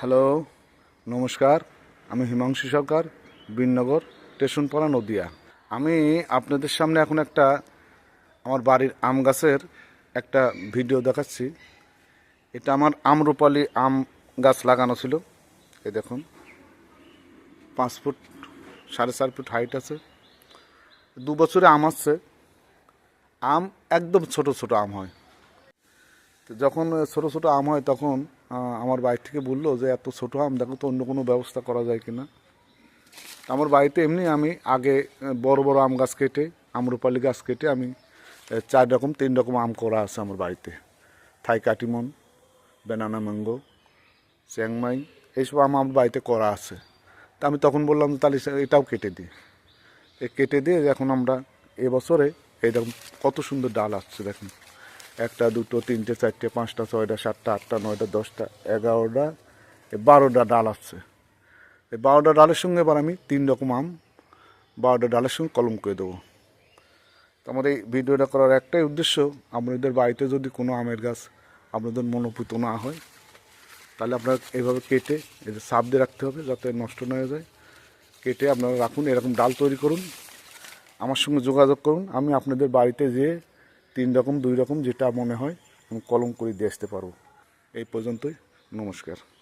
Hello, নমস্কার। আমি হিমাংশু সরকার, বিননগর, স্টেশনপাড়া, নদিয়া। আমি আপনাদের সামনে এখন একটা আমার বাড়ির আম গাছের একটা ভিডিও দেখাচ্ছি। এটা আমার আমরুপালি আম গাছ লাগানো ছিল। এই দেখুন, পাঁচ ফুট, সাড়ে চার ফুট হাইট আছে। দু বছরে আম আসছে। আম একদম ছোট ছোট আম হয়। তো যখন ছোট ছোট আম হয় তখন আমার বাড়ি থেকে বলল যে, এত ছোট আম, দেখো তো অন্য কোনো ব্যবস্থা করা যায় কিনা? তা আমার বাড়িতে এমনি আমি আগে বড় বড় আম গাছ কেটে, আমরুপালি গাছ কেটে আমি চার রকম, তিন রকম আম করা আছে আমার বাড়িতে। Thai Katimon banana mango, Chiang Mai, এইসব আম আমার বাড়িতে করা আছে। তা আমি তখন বললাম তাহলে এটাও কেটে দিই এ কেটে দিয়ে এখন আমরা এবছরে এইরকম কত সুন্দর ডাল আসছে দেখুন। একটা, দুটো, তিনটে, চারটে, পাঁচটা, ছয়টা, সাতটা, আটটা, নয়টা, দশটা, এগারোটা বারোটা ডাল আসছে এই বারোটা ডালের সঙ্গে এবার আমি তিন রকম আম, বারোটা ডালের সঙ্গে কলম করে দেবো। তো আমার এই ভিডিওটা করার একটাই উদ্দেশ্য, আপনাদের বাড়িতে যদি কোনো আমের গাছ আপনাদের মনোপুত না হয়, তাহলে আপনারা এইভাবে কেটে এদের সাপ দিয়ে রাখতে হবে যাতে নষ্ট না হয়ে যায়। কেটে আপনারা রাখুন, এরকম ডাল তৈরি করুন। আমার সঙ্গে যোগাযোগ করুন। আমি আপনাদের বাড়িতে যেয়ে তিন রকম, দুই রকম, যেটা মনে হয়, আমি কলম করে দিয়ে আসতে পারব। এই পর্যন্তই, নমস্কার।